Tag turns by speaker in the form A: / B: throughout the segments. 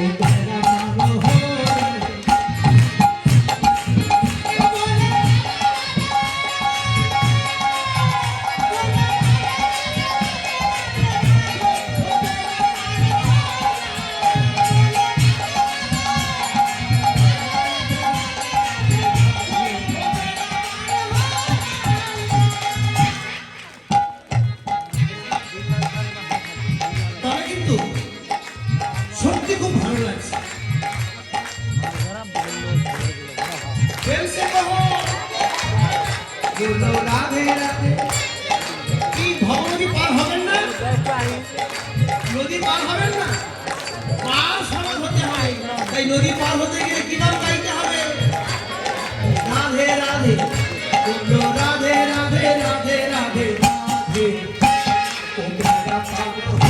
A: Thank you. তাই নদী পার হতে গেলে কি নাম গাইতে হবে? রাধে রাধে। রাধে রাধে রাধে রাধে। রাধে।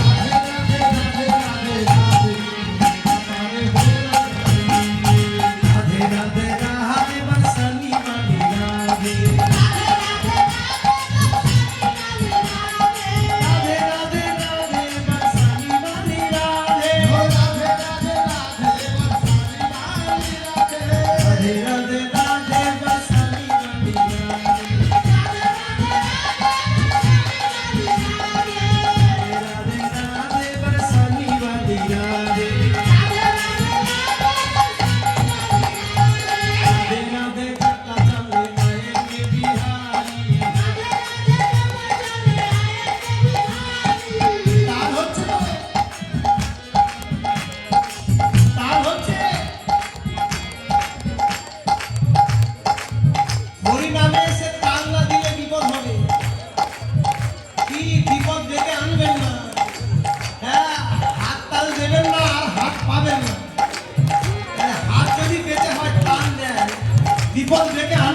A: คนเสียงเนี่ย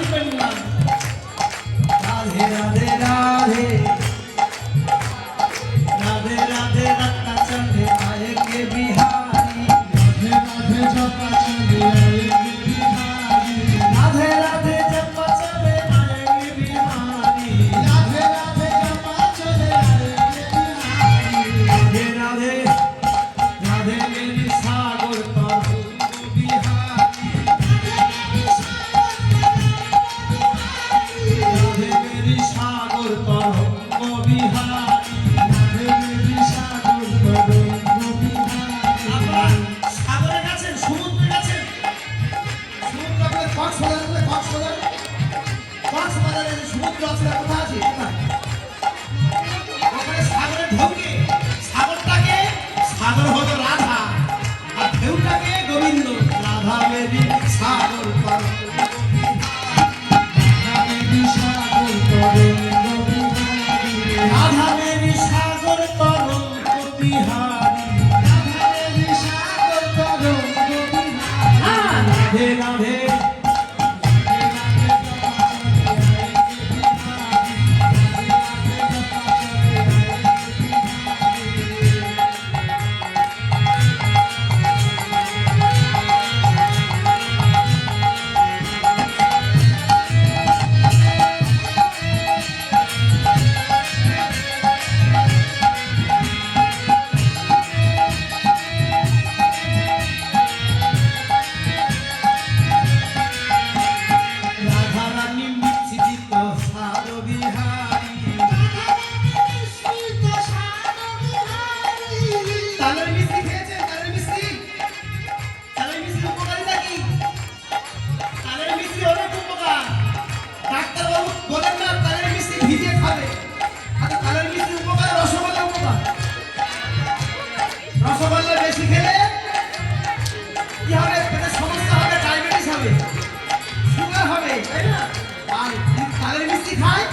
A: খায়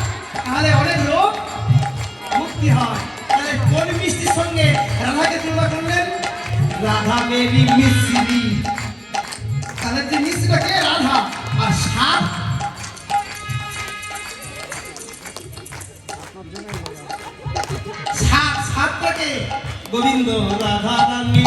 A: তাহলে অনেক লোক মুক্তি হয়। তাহলে কোন মিষ্টির সঙ্গে রাধাকে তুলনা করলেন? রাধা মেরি মিশ্রি তাহলে যে মিশ্রিটাকে রাধা। আর সাপ সাত সাতটাকে গোবিন্দ রাধা রানী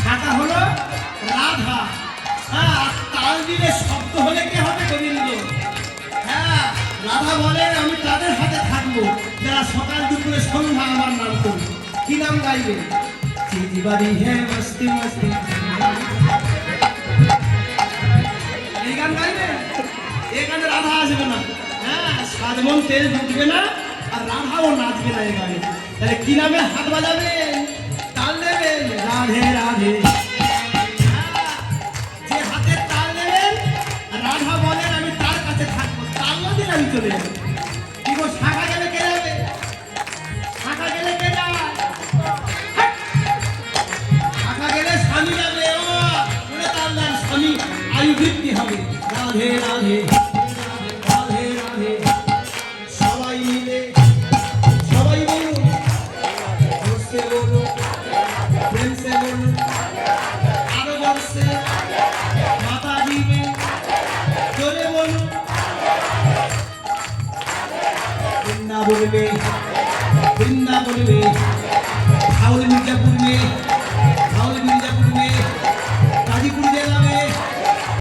A: শাখা হলো রাধা। হ্যাঁ তাল দিলে শব্দ হলে কি হবে গোবিন্দ? হ্যাঁ রাধা বলেন আমি তাদের হাতে থাকব। যারা সকাল দুপুরে সন্ধ্যা আমার নাম করবে। কি নাম গাইবে? চিঠি হ্যাঁ মস্তি মস্তি। এই গান গাইবে? এই গানে রাধা আসবে না। হ্যাঁ সাজমন তেল ঢুকবে না, আর রাধাও নাচবে না এই গানে। তাহলে কি নামে হাত বাজাবেন? তার চলে যাব। কি শাখা গেলে কে যাবে? শাখা গেলে কে যায় শাখা গেলে স্বামী যাবে। ও মনে তাল স্বামী। আয়ু বৃদ্ধি হবে। রাধে রাধে। বলবে বৃন্দা বলবে হাউল মির্জাপুর